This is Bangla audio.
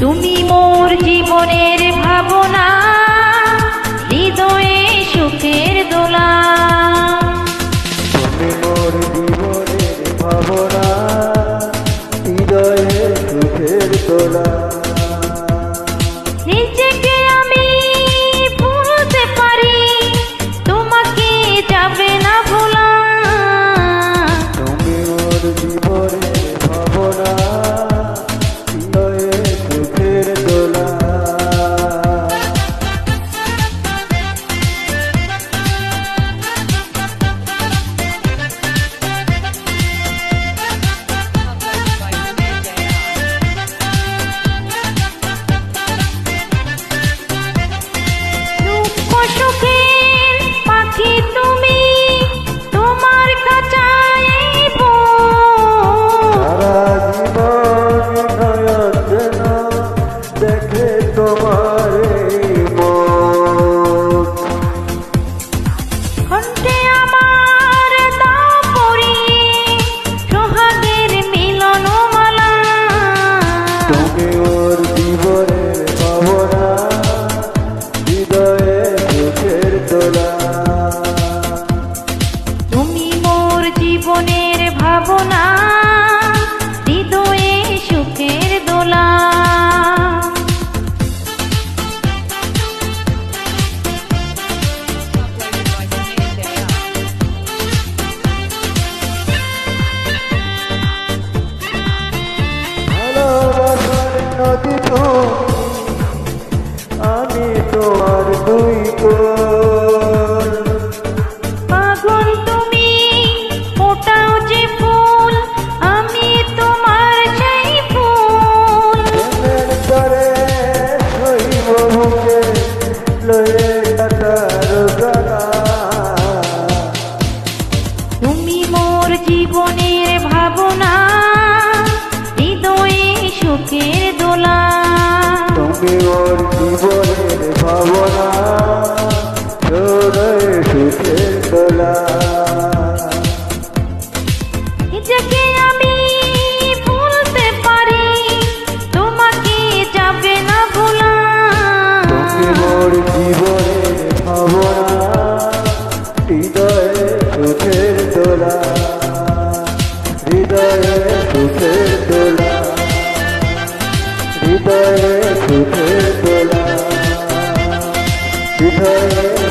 তুমি মোর জীবনের ভাবনা হৃদয়ে সুখের দোলা। তুমি মোর জীবনের ভাবনা হৃদয়ে সুখের দোলা। নিজে তোমার নদী তো আমি তোমার দুই কোয়া ওর জীবনের ভাবনা সুখের তোলা। Peter.